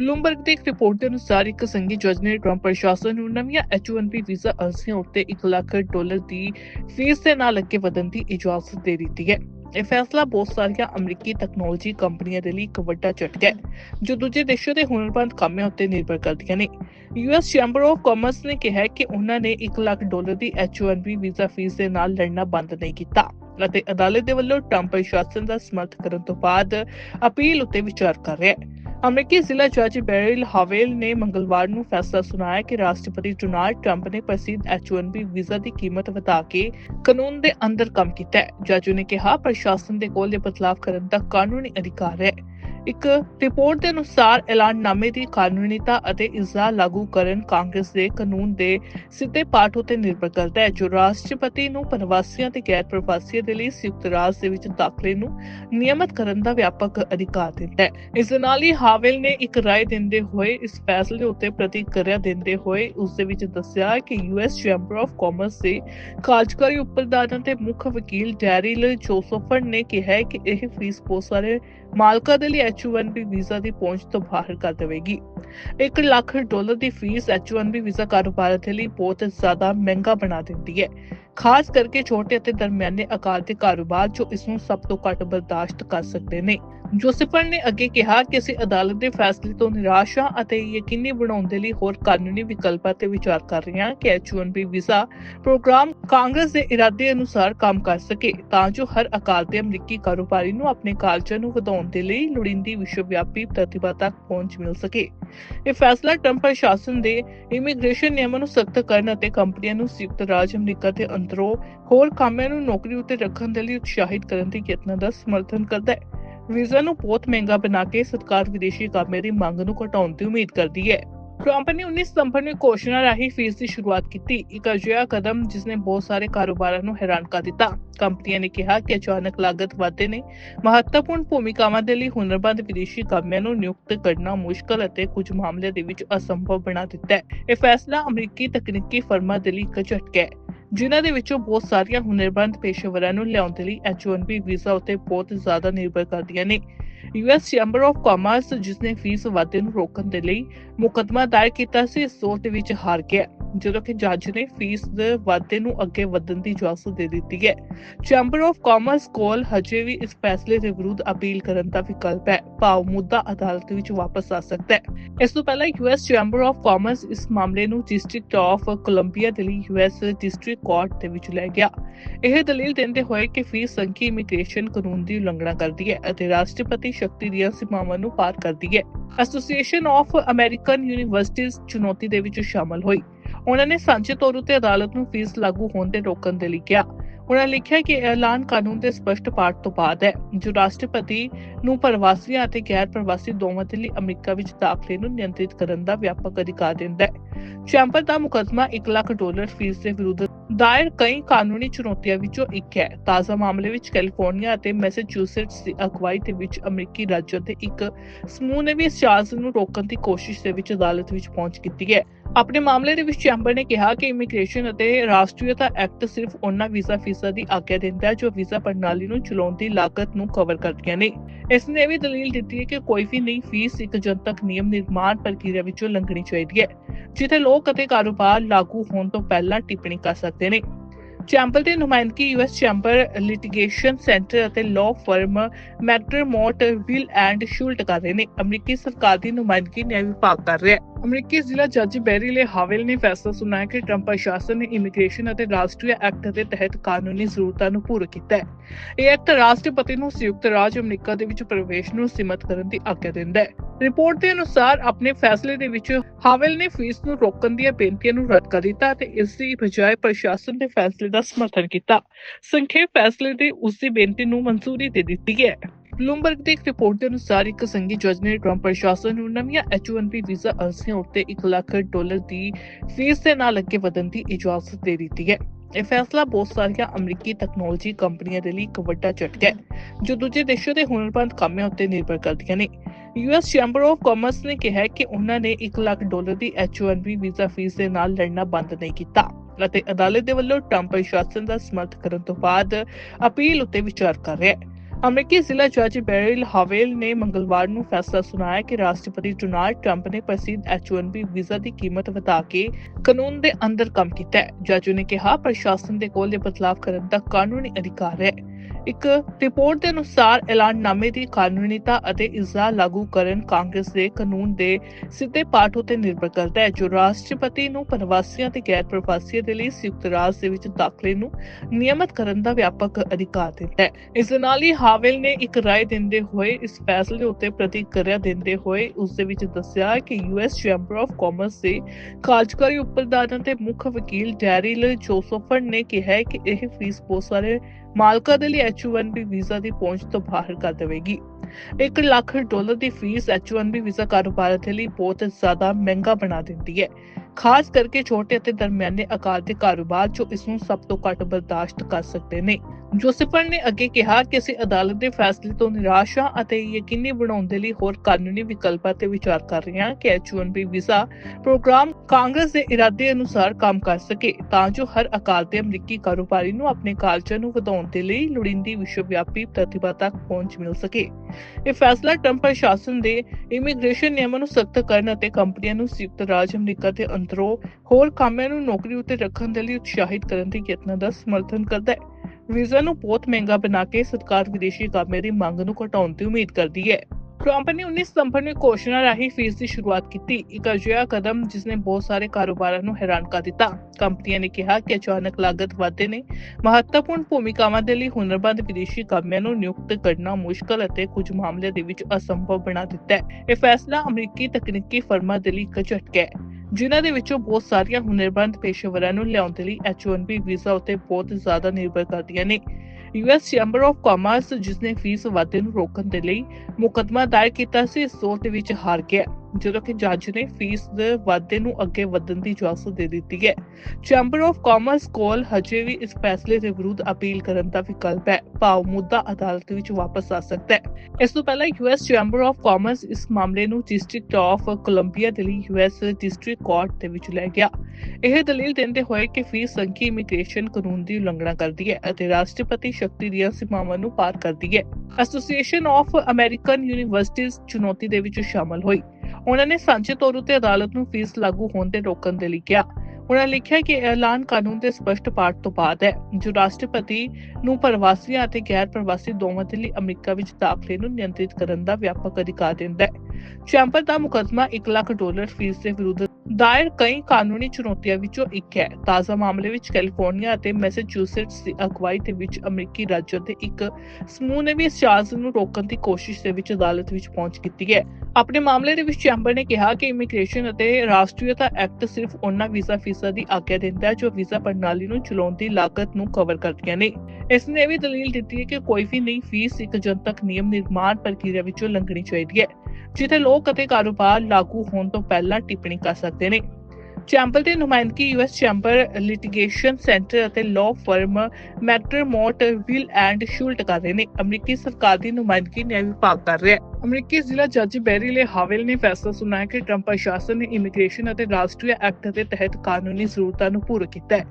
Bloomberg ਦੀ ਇੱਕ report ਦੇ ਅਨੁਸਾਰ ਇੱਕ ਸੰਘੀ ਜੱਜ ਨੇ ਟਰੰਪ ਪ੍ਰਸ਼ਾਸਨ ਨੂੰ ਨਵੀਆਂ H1B ਵੀਜ਼ਾ ਅਰਜ਼ੀਆਂ ਉੱਤੇ 1 ਲੱਖ ਡਾਲਰ ਦੀ ਫੀਸ ਦੇ ਨਾਲ ਅੱਗੇ ਵਧਣ ਦੀ ਇਜਾਜ਼ਤ ਦੇ ਦਿੱਤੀ ਹੈ। ਇਹ ਫੈਸਲਾ ਬਹੁਤ ਸਾਰੀਆਂ ਅਮਰੀਕੀ ਟੈਕਨੋਲੋਜੀ ਕੰਪਨੀਆਂ ਦੇ ਲਈ ਇੱਕ ਵੱਡਾ ਝਟਕਾ ਹੈ, ਜੋ ਦੂਜੇ ਦੇਸ਼ਾਂ ਦੇ ਹੁਨਰਮੰਦ ਕਾਮਿਆਂ ਉੱਤੇ ਨਿਰਭਰ ਕਰਦੀਆਂ ਨੇ। ਯੂਐਸ ਚੈਂਬਰ ਆਫ ਕਾਮਰਸ ਨੇ ਕਿਹਾ ਕਿ ਉਹਨਾਂ ਨੇ 1 ਲੱਖ ਡਾਲਰ ਦੀ H1B ਵੀਜ਼ਾ ਫੀਸ ਦੇ ਨਾਲ ਲੜਨਾ ਬੰਦ ਨਹੀਂ ਕੀਤਾ। ਅਤੇ ਅਦਾਲਤ ਦੇ ਵੱਲੋਂ ਟਰੰਪ ਪ੍ਰਸ਼ਾਸਨ ਦਾ ਸਮਰਥਨ ਕਰਨ ਤੋਂ ਬਾਅਦ ਅਪੀਲ ਉੱਤੇ ਵਿਚਾਰ ਕਰ ਰਿਹਾ ਹੈ। ਅਮਰੀਕੀ ਜ਼ਿਲ੍ਹਾ ਜੱਜ ਬੈਰਿਲ ਹਾਵੇਲ ਨੇ ਮੰਗਲਵਾਰ ਨੂੰ ਫੈਸਲਾ ਸੁਣਾਇਆ ਕਿ ਰਾਸ਼ਟਰਪਤੀ ਡੋਨਾਲਡ ਟਰੰਪ ਨੇ ਪ੍ਰਸਿੱਧ H1B ਵੀਜ਼ਾ ਦੀ ਕੀਮਤ ਵਧਾ ਕੇ ਕਾਨੂੰਨ ਦੇ ਅੰਦਰ ਕੰਮ ਕੀਤਾ ਹੈ। ਜੱਜ ਨੇ ਕਿਹਾ, ਪ੍ਰਸ਼ਾਸਨ ਦੇ ਕੋਲ ਇਹ ਬਦਲਾਅ ਕਰਨ ਦਾ ਕਾਨੂੰਨੀ ਅਧਿਕਾਰ ਹੈ। ਇੱਕ ਰਿਪੋਰਟ ਦੇ ਅਨੁਸਾਰ ਐਲਾਨਨਾਮੇ ਦੀ ਕਾਨੂੰਨੀਤਾ ਅਤੇ ਇਸ ਦਾ ਲਾਗੂ ਕਰਨ ਕਾਂਗਰਸ ਦੇ ਕਾਨੂੰਨ ਦੇ ਸਿੱਧੇ ਪਾਠ ਉਤੇ ਨਿਰਭਰ ਕਰਦਾ ਹੈ, ਜੋ ਰਾਸ਼ਟਰਪਤੀ ਨੂੰ ਪ੍ਰਵਾਸੀਆਂ ਤੇ ਗੈਰ ਪ੍ਰਵਾਸੀਆਂ ਦੇ ਲਈ ਸੰਯੁਕਤ ਰਾਜ ਦੇ ਵਿੱਚ ਦਾਖਲੇ ਨੂੰ ਨਿਯਮਤ ਕਰਨ ਦਾ ਵਿਆਪਕ ਅਧਿਕਾਰ ਦਿੰਦਾ ਹੈ। ਇਸ ਦੇ ਨਾਲ ਹੀ ਹਾਵਲ ਨੇ ਇੱਕ ਰਾਏ ਦਿੰਦੇ ਹੋਏ, ਇਸ ਫੈਸਲੇ ਉੱਤੇ ਪ੍ਰਤੀਕਿਰਿਆ ਦਿੰਦੇ ਹੋਏ ਉਸ ਦੇ ਵਿੱਚ ਦੱਸਿਆ ਕਿ ਯੂਐਸ ਚੈਂਬਰ ਆਫ ਕਾਮਰਸ ਦੇ ਕਾਰਜਕਾਰੀ ਉਪਰਦਾਨ ਤੇ ਮੁੱਖ ਵਕੀਲ ਡੈਰਿਲ ਜੋਸਫਨ ਨੇ ਕਿਹਾ ਕਿ ਇਹ ਫੀਸ ਬਹੁਤ ਸਾਰੇ ਮਾਲਕਾਂ ਦੇ ਲਈ H1B ਵੀਜ਼ਾ ਦੀ ਪਹੁੰਚ ਤੋਂ ਬਾਹਰ ਕਰ ਦੇਵੇਗੀ। 1 ਲੱਖ ਡਾਲਰ ਦੀ ਫੀਸ H1B ਵੀਜ਼ਾ ਕਾਰੋਬਾਰ ਦੇ ਲਈ ਬਹੁਤ ਜ਼ਿਆਦਾ ਮਹਿੰਗਾ ਬਣਾ ਦਿੰਦੀ ਹੈ। ਖਾਸ ਕਰਕੇ ਛੋਟੇ ਅਤੇ ਦਰਮਿਆਨੇ ਆਕਾਰ ਦੇ ਕਾਰੋਬਾਰ ਜੋ ਇਸ ਨੂੰ ਸਭ ਤੋਂ ਘੱਟ ਬਰਦਾਸ਼ਤ ਕਰ ਸਕਦੇ ਨੇ। ਜੋਸਫਨ ਨੇ ਅੱਗੇ ਕਿਹਾ ਕਿ ਅਸੀਂ ਅਦਾਲਤ ਦੇ ਫੈਸਲੇ ਤੋਂ ਨਿਰਾਸ਼ ਹਾਂ ਅਤੇ ਯਕੀਨੀ ਬਣਾਉਣ ਦੇ ਲਈ ਹੋਰ ਕਾਨੂੰਨੀ ਵਿਕਲਪਾਂ ਤੇ ਵਿਚਾਰ ਕਰ ਰਹੇ ਹਾਂ ਕਿ H1B ਵੀਜ਼ਾ ਪ੍ਰੋਗਰਾਮ ਕਾਂਗਰਸ ਦੇ ਇਰਾਦੇ ਅਨੁਸਾਰ ਕੰਮ ਕਰ ਸਕੇ ਤਾਂ ਜੋ ਹਰ ਆਕਾਰ ਦੇ ਅਮਰੀਕੀ ਕਾਰੋਬਾਰੀ ਨੂੰ ਆਪਣੇ ਕਾਰਜਾਂ ਨੂੰ ਵਧਾਉਣ ਦੇ ਲਈ ਲੋੜੀਂਦੀ ਵਿਸ਼ਵਵਿਆਪੀ ਪ੍ਰਤਿਭਾ ਤੱਕ ਪਹੁੰਚ ਮਿਲ ਸਕੇ। ਇਹ ਫੈਸਲਾ ਟਰੰਪ ਪ੍ਰਸ਼ਾਸਨ ਦੇ ਇਮੀਗ੍ਰੇਸ਼ਨ ਨਿਯਮਾਂ ਨੂੰ ਸਖਤ ਕਰਨ ਅਤੇ ਕੰਪਨੀਆਂ ਨੂੰ ਸੰਯੁਕਤ ਰਾਜ ਅਮਰੀਕਾ ਦੇ ਅੰਦਰੋਂ ਹੋਰ ਕਾਮਿਆਂ ਨੂੰ ਨੌਕਰੀ ਉੱਤੇ ਰੱਖਣ ਦੇ ਲਈ ਉਤਸ਼ਾਹਿਤ ਕਰਨ ਦੇ ਯਤਨਾਂ ਦਾ ਸਮਰਥਨ ਕਰਦਾ ਹੈ। ਵੀਜ਼ਾ ਨੂੰ ਬਹੁਤ ਮਹਿੰਗਾ ਬਣਾ ਕੇ ਸਰਕਾਰ ਵਿਦੇਸ਼ੀ ਕਾਮਿਆਂ ਦੀ ਮੰਗ ਨੂੰ ਘਟਾਉਣ ਦੀ ਉਮੀਦ ਕਰਦੀ ਹੈ। ਟਰੰਪ ਨੇ 19 ਨੂੰ ਘੋਸ਼ਣਾ ਰਾਹੀਂ ਫੀਸ ਦੀ ਸ਼ੁਰੂਆਤ ਕੀਤੀ। ਇੱਕ ਅਜਿਹਾ ਕਦਮ ਜਿਸ ਨੇ ਬਹੁਤ ਸਾਰੇ ਕਾਰੋਬਾਰਾਂ ਨੂੰ ਹੈਰਾਨ ਕਰ ਦਿੱਤਾ। ਕੰਪਨੀਆਂ ਨੇ ਕਿਹਾ ਕਿ ਅਚਾਨਕ ਲਾਗਤ ਵਾਧੇ ਨੇ। ਮਹੱਤਵਪੂਰਨ ਭੂਮਿਕਾਵਾਂ ਦੇ ਲਈ ਹੁਨਰਬੰਦ ਵਿਦੇਸ਼ੀ ਕਾਮਿਆਂ ਨੂੰ ਨਿਯੁਕਤ ਕਰਨਾ ਮੁਸ਼ਕਲ ਅਤੇ ਕੁਝ ਮਾਮਲਿਆਂ ਦੇ ਵਿੱਚ ਅਸੰਭਵ ਬਣਾ ਦਿੱਤਾ ਹੈ। ਇਹ ਫੈਸਲਾ ਅਮਰੀਕੀ ਤਕਨੀਕੀ ਫਰਮਾਂ ਦੇ ਲਈ ਇੱਕ ਝਟਕਾ ਹੈ, ਜਿਨ੍ਹਾਂ ਦੇ ਵਿੱਚੋਂ ਬਹੁਤ ਸਾਰੀਆਂ ਹੁਨਰਬੰਦ ਪੇਸ਼ੇਵਰਾਂ ਨੂੰ ਲਿਆਉਣ ਦੇ ਲਈ H1B ਵੀਜ਼ਾ ਉੱਤੇ ਬਹੁਤ ਜ਼ਿਆਦਾ ਨਿਰਭਰ ਕਰਦੀਆਂ ਨੇ। ਯੂਐਸ ਚੈਂਬਰ ਆਫ ਕਾਮਰਸ ਜਿਸ ਨੇ ਫੀਸ ਵਾਧੇ ਨੂੰ ਰੋਕਣ ਦੇ ਲਈ ਮੁਕਦਮਾ ਦਾਇਰ ਕੀਤਾ ਸੀ, ਇਸ ਸੋਚ ਵਿੱਚ ਹਾਰ ਗਿਆ। ਜਦੋਂ ਕਿ ਜੱਜ ਨੇ ਫੀਸ ਦੇ ਵਾਧੇ ਨੂੰ ਅੱਗੇ ਵਧਣ ਦੀ ਇਜਾਜ਼ਤ ਦੇ ਦਿੱਤੀ ਹੈ। ਚੈਂਬਰ ਆਫ ਕਾਮਰਸ ਕੋਲ ਹਜੇ ਵੀ ਇਸ ਫੈਸਲੇ ਦੇ ਵਿਰੁੱਧ ਅਪੀਲ ਕਰਨ ਦਾ ਵਿਕਲਪ ਹੈ। ਭਾਵ ਮੁੱਦਾ ਅਦਾਲਤ ਵਿੱਚ ਵਾਪਸ ਆ ਸਕਦਾ ਹੈ। ਇਸ ਤੋਂ ਪਹਿਲਾਂ ਯੂਐਸ ਚੈਂਬਰ ਆਫ ਕਾਮਰਸ ਇਸ ਮਾਮਲੇ ਨੂੰ ਡਿਸਟ੍ਰਿਕਟ ਆਫ ਕੋਲੰਬੀਆ ਦੇ ਲਈ ਯੂਐਸ ਡਿਸਟ੍ਰਿਕਟ ਕੋਰਟ ਦੇ ਵਿੱਚ ਲੈ ਗਿਆ। ਇਹ ਦਲੀਲ ਦਿੰਦੇ ਹੋਏ ਕਿ ਫੀਸ ਸੰਖੀ ਇਮੀਗ੍ਰੇਸ਼ਨ ਕਾਨੂੰਨ ਦੀ ਉਲੰਘਣਾ ਕਰਦੀ ਹੈ ਅਤੇ ਰਾਸ਼ਟਰਪਤੀ ਸ਼ਕਤੀ ਦੀਆਂ ਸੀਮਾਵਾਂ ਨੂੰ ਪਾਰ ਕਰਦੀ ਹੈ। ਐਸੋਸੀਏਸ਼ਨ ਆਫ ਅਮਰੀਕਨ ਯੂਨੀਵਰਸਿਟੀਜ਼ ਚੁਣੌਤੀ ਦੇ ਵਿੱਚ ਸ਼ਾਮਲ ਹੋਈ। ਉਹਨਾਂ ਨੇ ਸਾਂਝੇ ਤੌਰ ਉਤੇ ਅਦਾਲਤ ਨੂੰ ਫੀਸ ਲਾਗੂ ਹੋਣ ਦੇ ਰੋਕਣ ਦੇ ਲਈ ਕਿਹਾ। ਉਹਨਾਂ ਲਿਖਿਆ ਕਿ ਐਲਾਨ ਕਾਨੂੰਨ ਦੇ ਸਪਸ਼ਟ ਪਾਠ ਤੋਂ ਬਾਅਦ ਹੈ, ਜੋ ਰਾਸ਼ਟਰਪਤੀ ਨੂੰ ਪ੍ਰਵਾਸੀਆਂ ਅਤੇ ਗੈਰ ਪ੍ਰਵਾਸੀ ਦੋਵਾਂ ਦੇ ਲਈ ਅਮਰੀਕਾ ਵਿੱਚ ਦਾਖਲੇ ਨੂੰ ਨਿਯੰਤਰਿਤ ਕਰਨ ਦਾ ਵਿਆਪਕ ਅਧਿਕਾਰ ਦਿੰਦਾ ਹੈ। ਚੈਂਬਰ ਦਾ ਮੁਕੱਦਮਾ 1 ਲੱਖ ਡਾਲਰ ਫੀਸ ਦੇ ਵਿਰੁੱਧ ਦਾਇਰ ਕਈ ਕਾਨੂੰਨੀ ਚੁਣੌਤੀਆਂ ਵਿੱਚੋਂ ਇੱਕ ਹੈ। ਤਾਜ਼ਾ ਮਾਮਲੇ ਵਿੱਚ ਕੈਲੀਫੋਰਨੀਆ ਅਤੇ ਮੈਸੇਚਿਉਸੇਟਸ ਦੀ ਅਗਵਾਈ ਦੇ ਵਿੱਚ ਅਮਰੀਕੀ ਰਾਜਾਂ ਦੇ ਇੱਕ ਸਮੂਹ ਨੇ ਵੀ ਇਸ ਚਾਰਜ ਨੂੰ ਰੋਕਣ ਦੀ ਕੋਸ਼ਿਸ਼ ਦੇ ਵਿੱਚ ਅਦਾਲਤ ਵਿੱਚ ਪਹੁੰਚ ਕੀਤੀ ਹੈ। ਆਪਣੇ ਮਾਮਲੇ ਦੇ ਵਿੱਚ ਚੈਂਬਰ ਨੇ ਕਿਹਾ ਕਿ ਇਮੀਗ੍ਰੇਸ਼ਨ ਅਤੇ ਰਾਸ਼ਟਰੀਅਤਾ ਐਕਟ ਸਿਰਫ ਉਹਨਾਂ ਵੀਜ਼ਾ ਫੀਸਾਂ ਦੀ ਆਗਿਆ ਦਿੰਦਾ ਹੈ ਜੋ ਵੀਜ਼ਾ ਪ੍ਰਣਾਲੀ ਨੂੰ ਚਲਾਉਣ ਦੀ ਲਾਗਤ ਨੂੰ ਕਵਰ ਕਰਦੀਆਂ ਨੇ। ਇਸ ਨੇ ਵੀ ਦਲੀਲ ਦਿੱਤੀ ਹੈ ਕਿ ਕੋਈ ਵੀ ਨਈ ਫੀਸ ਇੱਕ ਜਨਤਕ ਨਿਯਮ ਨਿਰਮਾਣ ਪ੍ਰਕਿਰਿਆ ਵਿੱਚੋਂ ਲੰਘਣੀ ਚਾਹੀਦੀ ਹੈ, ਜਿੱਥੇ ਲੋਕ ਅਤੇ ਕਾਰੋਬਾਰ ਲਾਗੂ ਹੋਣ ਤੋਂ ਪਹਿਲਾਂ ਟਿੱਪਣੀ ਕਰ ਸਕਦੇ ਨੇ। ਚੈਂਬਰ ਦੇ ਨੁਮਾਇੰਦਗੀ ਯੂਐਸ ਚੈਂਬਰ ਲਿਟੀਗੇਸ਼ਨ ਸੈਂਟਰ ਅਤੇ law firm McDermott Will and Schulte ਕਰ ਰਹੇ ਨੇ। ਅਮਰੀਕੀ ਸਰਕਾਰ ਦੀ ਨੁਮਾਇੰਦਗੀ ਨਿਆਂ ਵਿਭਾਗ ਕਰ ਰਿਹਾ ਹੈ। ਅਮਰੀਕੀ ਜ਼ਿਲ੍ਹਾ ਜੱਜ ਬੈਰੀਲੇ ਹਾਵਲ ਨੇ ਫੈਸਲਾ ਸੁਣਾਇਆ ਕਿ ਟਰੰਪ ਪ੍ਰਸ਼ਾਸਨ ਨੇ ਇਮੀਗ੍ਰੇਸ਼ਨ ਅਤੇ ਰਾਸ਼ਟਰੀ ਐਕਟ ਦੇ ਤਹਿਤ ਕਾਨੂੰਨੀ ਜ਼ਰੂਰਤਾਂ ਨੂੰ ਪੂਰਾ ਕੀਤਾ ਹੈ। ਇਹ ਐਕਟ ਰਾਸ਼ਟਰਪਤੀ ਨੂੰ ਸੰਯੁਕਤ ਰਾਜ ਅਮਰੀਕਾ ਦੇ ਵਿੱਚ ਪ੍ਰਵੇਸ਼ ਨੂੰ ਸੀਮਤ ਕਰਨ ਦੀ ਆਗਿਆ ਦਿੰਦਾ ਹੈ। ਰਿਪੋਰਟ ਦੇ ਅਨੁਸਾਰ ਆਪਣੇ ਫੈਸਲੇ ਦੇ ਵਿੱਚ ਹਾਵਲ ਨੇ ਫੀਸ ਨੂੰ ਰੋਕਣ ਦੀਆਂ ਬੇਨਤੀਆਂ ਨੂੰ ਰੱਦ ਕਰ ਦਿੱਤਾ ਅਤੇ ਇਸ ਦੀ ਬਜਾਏ ਪ੍ਰਸ਼ਾਸਨ ਦੇ ਫੈਸਲੇ ਦਾ ਸਮਰਥਨ ਕੀਤਾ। ਸੰਖੇਪ ਫੈਸਲੇ ਦੇ ਉਸ ਦੀ ਬੇਨਤੀ ਨੂੰ ਮਨਜ਼ੂਰੀ ਦੇ ਦਿੱਤੀ ਹੈ। ਬਲੂਮਬਰਗ ਦੀ ਇੱਕ ਰਿਪੋਰਟ ਦੇ ਅਨੁਸਾਰ ਇੱਕ ਸੰਘੀ ਜੱਜ ਨੇ ਟਰੰਪ ਪ੍ਰਸ਼ਾਸਨ ਨੂੰ ਨਵੀਆਂ H1B ਵੀਜ਼ਾ ਅਰਜ਼ੀਆਂ ਉੱਤੇ 1 ਲੱਖ ਡਾਲਰ ਦੀ ਫੀਸ ਦੇ ਨਾਲ ਅੱਗੇ ਵਧਣ ਦੀ ਇਜਾਜ਼ਤ ਦੇ ਦਿੱਤੀ ਹੈ। ਇਹ ਫੈਸਲਾ ਬਹੁਤ ਸਾਰੀਆਂ ਅਮਰੀਕੀ ਟੈਕਨੋਲੋਜੀ ਕੰਪਨੀਆਂ ਦੇ ਲਈ ਇੱਕ ਵੱਡਾ ਝਟਕਾ ਹੈ, ਜੋ ਦੂਜੇ ਦੇਸ਼ਾਂ ਦੇ ਹੁਨਰਮੰਦ ਕਾਮਿਆਂ ਉੱਤੇ ਨਿਰਭਰ ਕਰਦੀਆਂ ਨੇ। ਯੂਐਸ ਚੈਂਬਰ ਆਫ ਕਾਮਰਸ ਨੇ ਕਿਹਾ ਕਿ ਉਹਨਾਂ ਨੇ 1 ਲੱਖ ਡਾਲਰ ਦੀ H1B ਵੀਜ਼ਾ ਫੀਸ ਦੇ ਨਾਲ ਲੜਨਾ ਬੰਦ ਨਹੀਂ ਕੀਤਾ ਅਤੇ ਅਦਾਲਤ ਦੇ ਵੱਲੋਂ ਟਰੰਪ ਪ੍ਰਸ਼ਾਸਨ ਦਾ ਸਮਰਥ ਕਰਨ ਤੋਂ ਬਾਅਦ ਅਪੀਲ ਉੱਤੇ ਵਿਚਾਰ ਕਰ ਰਿਹਾ ਹੈ। ਅਮਰੀਕੀ ਜ਼ਿਲ੍ਹਾ ਜੱਜ ਬੈਰਿਲ ਹਾਵੇਲ ਨੇ ਮੰਗਲਵਾਰ ਨੂੰ ਫੈਸਲਾ ਸੁਣਾਇਆ ਕਿ ਰਾਸ਼ਟਰਪਤੀ ਡੋਨਾਲਡ ਟਰੰਪ ਨੇ ਪ੍ਰਸਿੱਧ H1B ਵੀਜ਼ਾ ਦੀ ਕੀਮਤ ਵਧਾ ਕੇ ਕਾਨੂੰਨ ਦੇ ਅੰਦਰ ਕੰਮ ਕੀਤਾ ਹੈ। ਜੱਜ ਨੇ ਕਿਹਾ, ਪ੍ਰਸ਼ਾਸਨ ਦੇ ਕੋਲ ਇਹ ਬਦਲਾਅ ਕਰਨ ਦਾ ਕਾਨੂੰਨੀ ਅਧਿਕਾਰ ਹੈ। ਇੱਕ ਰਿਪੋਰਟ ਦੇ ਅਨੁਸਾਰ ਐਲਾਨਨਾਮੇ ਦੀ ਕਾਨੂੰਨੀਤਾ ਅਤੇ ਇਸਦਾ ਲਾਗੂ ਕਰਨ ਕਾਂਗਰਸ ਦੇ ਕਾਨੂੰਨ ਦੇ ਸਿੱਧੇ ਪਾਠ ਉਤੇ ਨਿਰਭਰ ਕਰਦਾ ਹੈ ਜੋ ਰਾਸ਼ਟਰਪਤੀ ਨੂੰ ਪ੍ਰਵਾਸੀਆਂ ਤੇ ਗੈਰ ਪ੍ਰਵਾਸੀਆਂ ਦੇ ਲਈ ਸੰਯੁਕਤ ਰਾਜ ਦੇ ਵਿੱਚ ਦਾਖਲੇ ਨੂੰ ਨਿਯਮਤ ਕਰਨ ਦਾ ਵਿਆਪਕ ਅਧਿਕਾਰ ਦਿੰਦਾ ਹੈ ਇਸ ਦੇ ਨਾਲ ਹੀ ਹਾਵਲ ਨੇ ਇੱਕ رائے ਦਿੰਦੇ ਹੋਏ ਇਸ ਫੈਸਲੇ ਉੱਤੇ ਪ੍ਰਤੀਕਿਰਿਆ ਦਿੰਦੇ ਹੋਏ ਉਸ ਦੇ ਵਿੱਚ ਦੱਸਿਆ ਕਿ ਯੂਐਸ ਚੈਂਬਰ ਆਫ ਕਾਮਰਸ ਦੇ ਕਾਰਜਕਾਰੀ ਉਪਰਦਾਨ ਤੇ ਮੁੱਖ ਵਕੀਲ ਡੈਰਿਲ ਜੋਸਫਨ ਨੇ ਕਿਹਾ ਹੈ ਕਿ ਇਹ ਫੀਸ ਬਹੁਤ ਸਾਰੇ ਮਾਲਕਾਂ ਦੇ ਲਈ H1B ਵੀਜ਼ਾ ਦੀ ਪਹੁੰਚ ਤੋਂ ਬਾਹਰ ਕਰ ਦੇਵੇਗੀ। 1 ਲੱਖ ਡਾਲਰ ਦੀ ਫੀਸ H1B ਵੀਜ਼ਾ ਕਾਰੋਬਾਰ ਦੇ ਲਈ ਬਹੁਤ ਜ਼ਿਆਦਾ ਮਹਿੰਗਾ ਬਣਾ ਦਿੰਦੀ ਹੈ। ਖਾਸ ਕਰਕੇ ਛੋਟੇ ਅਤੇ ਦਰਮਿਆਨੇ ਆਕਾਰ ਦੇ ਕਾਰੋਬਾਰ ਜੋ ਇਸ ਨੂੰ ਸਭ ਤੋਂ ਘੱਟ ਬਰਦਾਸ਼ਤ ਕਰ ਸਕਦੇ ਨੇ। ਜੋਸਫਨ ਨੇ ਅੱਗੇ ਕਿਹਾ ਕਿ ਅਸੀਂ ਅਦਾਲਤ ਦੇ ਫੈਸਲੇ ਤੋਂ ਨਿਰਾਸ਼ ਹਾਂ ਅਤੇ ਯਕੀਨੀ ਬਣਾਉਣ ਦੇ ਲਈ ਹੋਰ ਕਾਨੂੰਨੀ ਵਿਕਲਪਾਂ ਤੇ ਵਿਚਾਰ ਕਰ ਰਹੇ ਹਾਂ ਕਿ H1B ਵੀਜ਼ਾ ਪ੍ਰੋਗਰਾਮ ਕਾਂਗਰਸ ਦੇ ਇਰਾਦੇ ਅਨੁਸਾਰ ਕੰਮ ਕਰ ਸਕੇ ਤਾਂ ਜੋ ਹਰ ਆਕਾਰ ਦੇ ਅਮਰੀਕੀ ਕਾਰੋਬਾਰੀ ਨੂੰ ਆਪਣੇ ਕਾਰਜਾਂ ਨੂੰ ਵਧਾਉਣ ਦੇ ਲਈ ਲੋੜੀਂਦੀ ਵਿਸ਼ਵਵਿਆਪੀ ਪ੍ਰਤਿਭਾ ਤੱਕ ਪਹੁੰਚ ਮਿਲ ਸਕੇ। ਇਹ ਫੈਸਲਾ ਟਰੰਪ ਪ੍ਰਸ਼ਾਸਨ ਦੇ ਇਮੀਗ੍ਰੇਸ਼ਨ ਨਿਯਮਾਂ ਨੂੰ ਸਖਤ ਕਰਨ ਅਤੇ ਕੰਪਨੀਆਂ ਨੂੰ ਸੰਯੁਕਤ ਰਾਜ ਅਮਰੀਕਾ ਦੇ ਅੰਦਰੋਂ ਹੋਰ ਕਾਮਿਆਂ ਨੂੰ ਨੌਕਰੀ ਉੱਤੇ ਰੱਖਣ ਦੇ ਲਈ ਉਤਸ਼ਾਹਿਤ ਕਰਨ ਦੇ ਯਤਨਾਂ ਦਾ ਸਮਰਥਨ ਕਰਦਾ ਹੈ। ਵੀਜ਼ਾ ਨੂੰ ਬਹੁਤ ਮਹਿੰਗਾ ਬਣਾ ਕੇ ਸਰਕਾਰ ਵਿਦੇਸ਼ੀ ਕਾਮਿਆਂ ਦੀ ਮੰਗ ਨੂੰ ਘਟਾਉਣ ਦੀ ਉਮੀਦ ਕਰਦੀ ਹੈ। ਟਰੰਪ ਨੇ 19 ਸਤੰਬਰ ਨੂੰ ਘੋਸ਼ਣਾ ਰਾਹੀਂ ਫੀਸ ਦੀ ਸ਼ੁਰੂਆਤ ਕੀਤੀ। ਇੱਕ ਅਜਿਹਾ ਕਦਮ ਜਿਸ ਨੇ ਬਹੁਤ ਸਾਰੇ ਕਾਰੋਬਾਰਾਂ ਨੂੰ ਹੈਰਾਨ ਕਰ ਦਿੱਤਾ। ਕੰਪਨੀਆਂ ਨੇ ਕਿਹਾ ਕਿ ਅਚਾਨਕ ਲਾਗਤ ਵਾਧੇ ਨੇ। ਮਹੱਤਵਪੂਰਨ ਭੂਮਿਕਾਵਾਂ ਦੇ ਲਈ ਹੁਨਰਬੰਦ ਵਿਦੇਸ਼ੀ ਕਾਮਿਆਂ ਨੂੰ ਨਿਯੁਕਤ ਕਰਨਾ ਮੁਸ਼ਕਲ ਅਤੇ ਕੁਝ ਮਾਮਲਿਆਂ ਦੇ ਵਿੱਚ ਅਸੰਭਵ ਬਣਾ ਦਿੱਤਾ ਹੈ। ਇਹ ਫੈਸਲਾ ਅਮਰੀਕੀ ਤਕਨੀਕੀ ਫਰਮਾਂ ਦੇ ਲਈ ਇੱਕ ਝਟਕਾ ਹੈ। ਜਿਨ੍ਹਾਂ ਦੇ ਵਿੱਚੋਂ ਬਹੁਤ ਸਾਰੀਆਂ ਹੁਨਰਬੰਦ ਪੇਸ਼ੇਵਰਾਂ ਨੂੰ ਲਿਆਉਣ ਦੇ ਲਈ H1B ਵੀਜ਼ਾ ਉੱਤੇ ਬਹੁਤ ਜ਼ਿਆਦਾ ਨਿਰਭਰ ਕਰਦੀਆਂ ਨੇ। ਯੂਐਸ ਚੈਂਬਰ ਆਫ ਕਾਮਰਸ ਜਿਸ ਨੇ ਫੀਸ ਵਾਧੇ ਨੂੰ ਰੋਕਣ ਦੇ ਲਈ ਮੁਕੱਦਮਾ ਦਾਇਰ ਕੀਤਾ ਸੀ, ਇਸ ਸੋਚ ਦੇ ਵਿੱਚ ਹਾਰ ਗਿਆ। ਜਦੋਂ ਕਿ ਜੱਜ ਨੇ ਫੀਸ ਦੇ ਵਾਧੇ ਨੂੰ ਅੱਗੇ ਵਧਣ ਦੀ ਇਜਾਜ਼ਤ ਦੇ ਦਿੱਤੀ ਹੈ। ਚੈਂਬਰ ਆਫ ਕਾਮਰਸ ਕੋਲ ਹਜੇ ਵੀ ਇਸ ਫੈਸਲੇ ਦੇ ਵਿਰੁੱਧ ਅਪੀਲ ਕਰਨ ਦਾ ਵਿਕਲਪ ਹੈ। ਭਾਵ ਮੁੱਦਾ ਅਦਾਲਤ ਵਿੱਚ ਵਾਪਸ ਆ ਸਕਦਾ ਹੈ। ਇਸ ਤੋਂ ਪਹਿਲਾਂ ਯੂਐਸ ਚੈਂਬਰ ਆਫ ਕਾਮਰਸ ਇਸ ਮਾਮਲੇ ਨੂੰ ਡਿਸਟ੍ਰਿਕਟ ਆਫ ਕੋਲੰਬੀਆ ਦੇ ਲਈ ਯੂਐਸ ਡਿਸਟ੍ਰਿਕਟ ਕੋਰਟ ਦੇ ਵਿੱਚ ਲੈ ਗਿਆ। ਇਹ ਦਲੀਲ ਦਿੰਦੇ ਹੋਏ ਕਿ ਫੀਸ ਸੰਖੀ ਇਮੀਗ੍ਰੇਸ਼ਨ ਕਾਨੂੰਨ ਦੀ ਉਲੰਘਣਾ ਕਰਦੀ ਹੈ ਅਤੇ ਰਾਸ਼ਟਰਪਤੀ ਸ਼ਕਤੀ ਦੀਆਂ ਸੀਮਾਵਾਂ ਨੂੰ ਪਾਰ ਕਰਦੀ ਹੈ। ਐਸੋਸੀਏਸ਼ਨ ਆਫ ਅਮਰੀਕਨ ਯੂਨੀਵਰਸਿਟੀਜ਼ ਚੁਣੌਤੀ ਦੇ ਵਿੱਚ ਸ਼ਾਮਲ ਹੋਈ। ਉਹਨਾਂ ਨੇ ਸਾਂਝੇ ਤੌਰ ਉਤੇ ਅਦਾਲਤ ਨੂੰ ਫੀਸ ਲਾਗੂ ਹੋਣ ਤੇ ਰੋਕਣ ਦੇ ਲਈ ਕਿਹਾ। ਉਹਨਾਂ ਲਿਖਿਆ ਕਿ ਐਲਾਨ ਕਾਨੂੰਨ ਦੇ ਸਪਸ਼ਟ ਪਾਠ ਤੋਂ ਬਾਅਦ ਹੈ, ਜੋ ਰਾਸ਼ਟਰਪਤੀ ਨੂੰ ਪ੍ਰਵਾਸੀਆਂ ਅਤੇ ਗੈਰ ਪ੍ਰਵਾਸੀ ਦੋਵਾਂ ਦੇ ਲਈ ਅਮਰੀਕਾ ਵਿੱਚ ਦਾਖਲੇ ਨੂੰ ਨਿਯੰਤਰਿਤ ਕਰਨ ਦਾ ਵਿਆਪਕ ਅਧਿਕਾਰ ਦਿੰਦਾ ਹੈ। ਚੈਂਬਰ ਦਾ ਮੁਕੱਦਮਾ 1 ਲੱਖ ਡਾਲਰ ਫੀਸ ਦੇ ਵਿਰੁੱਧ ਦਾਇਰ ਕਈ ਕਾਨੂੰਨੀ ਚੁਣੌਤੀਆਂ ਵਿੱਚੋਂ ਇੱਕ ਹੈ। ਤਾਜ਼ਾ ਮਾਮਲੇ ਵਿੱਚ ਕੈਲੀਫੋਰਨੀਆ ਅਤੇ ਮੈਸੇਚਿਉਸੇਟਸ ਦੀ ਅਗਵਾਈ ਦੇ ਵਿੱਚ ਅਮਰੀਕੀ ਰਾਜਾਂ ਦੇ ਇੱਕ ਸਮੂਹ ਨੇ ਵੀ ਇਸ ਚਾਰਜ ਨੂੰ ਰੋਕਣ ਦੀ ਕੋਸ਼ਿਸ਼ ਦੇ ਵਿੱਚ ਅਦਾਲਤ ਵਿੱਚ ਪਹੁੰਚ ਕੀਤੀ ਹੈ। ਆਪਣੇ ਮਾਮਲੇ ਦੇ ਵਿੱਚ ਚੈਂਬਰ ਨੇ ਕਿਹਾ ਕਿ ਇਮੀਗ੍ਰੇਸ਼ਨ ਅਤੇ ਰਾਸ਼ਟਰੀਅਤਾ ਐਕਟ ਸਿਰਫ ਉਹਨਾਂ ਵੀਜ਼ਾ ਫੀਸਾਂ ਦੀ ਆਗਿਆ ਦਿੰਦਾ ਹੈ ਜੋ ਵੀਜ਼ਾ ਪ੍ਰਣਾਲੀ ਨੂੰ ਚਲਾਉਣ ਦੀ ਲਾਗਤ ਨੂੰ ਕਵਰ ਕਰਦੀਆਂ ਨੇ। ਇਸ ਨੇ ਵੀ ਦਲੀਲ ਦਿੱਤੀ ਹੈ ਕਿ ਕੋਈ ਵੀ ਨਈ ਫੀਸ ਇੱਕ ਜਨਤਕ ਨਿਯਮ ਨਿਰਮਾਣ ਪ੍ਰਕਿਰਿਆ ਵਿੱਚੋਂ ਲੰਘਣੀ ਚਾਹੀਦੀ ਹੈ। ਜਿੱਥੇ ਲੋਕ ਅਤੇ ਕਾਰੋਬਾਰ ਲਾਗੂ ਹੋਣ ਤੋਂ ਪਹਿਲਾਂ ਟਿੱਪਣੀ ਕਰ ਸਕਦੇ ਨੇ। ਚੈਂਬਰ ਦੇ ਨੁਮਾਇੰਦਗੀ ਯੂਐਸ ਚੈਂਬਰ ਲਿਟੀਗੇਸ਼ਨ ਸੈਂਟਰ ਅਤੇ law firm McDermott Will and Schulte ਕਰ ਰਹੇ ਨੇ। ਅਮਰੀਕੀ ਸਰਕਾਰ ਦੀ ਨੁਮਾਇੰਦਗੀ ਨਿਆਂ ਵਿਭਾਗ ਕਰ ਰਿਹਾ ਹੈ। ਅਮਰੀਕੀ ਜ਼ਿਲ੍ਹਾ ਜੱਜ ਬੈਰੀਲੇ ਹਾਵਲ ਨੇ ਫੈਸਲਾ ਸੁਣਾਇਆ ਕਿ ਟਰੰਪ ਪ੍ਰਸ਼ਾਸਨ ਨੇ ਇਮੀਗ੍ਰੇਸ਼ਨ ਅਤੇ ਰਾਸ਼ਟਰੀ ਐਕਟ ਦੇ ਤਹਿਤ ਕਾਨੂੰਨੀ ਜ਼ਰੂਰਤਾਂ ਨੂੰ ਪੂਰਾ ਕੀਤਾ ਹੈ।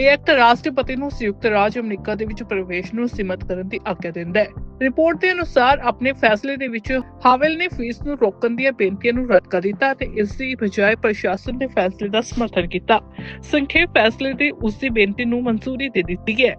ਇਹ ਐਕਟ ਰਾਸ਼ਟਰਪਤੀ ਨੂੰ ਸੰਯੁਕਤ ਰਾਜ ਅਮਰੀਕਾ ਦੇ ਵਿੱਚ ਪ੍ਰਵੇਸ਼ ਨੂੰ ਸੀਮਤ ਕਰਨ ਦੀ ਆਗਿਆ ਦਿੰਦਾ ਹੈ। ਰਿਪੋਰਟ ਦੇ ਅਨੁਸਾਰ ਆਪਣੇ ਫੈਸਲੇ ਦੇ ਵਿੱਚ ਹਾਵਲ ਨੇ ਫੀਸ ਨੂੰ ਰੋਕਣ ਦੀਆਂ ਬੇਨਤੀਆਂ ਨੂੰ ਰੱਦ ਕਰ ਦਿੱਤਾ ਤੇ ਇਸ ਦੀ ਬਜਾਏ ਪ੍ਰਸ਼ਾਸਨ ਦੇ ਫੈਸਲੇ ਦਾ ਸਮਰਥਨ ਕੀਤਾ। ਸੰਖੇਪ ਫੈਸਲੇ ਤੇ ਉਸ ਦੀ ਬੇਨਤੀ ਨੂੰ ਮਨਜ਼ੂਰੀ ਦੇ ਦਿੱਤੀ ਹੈ।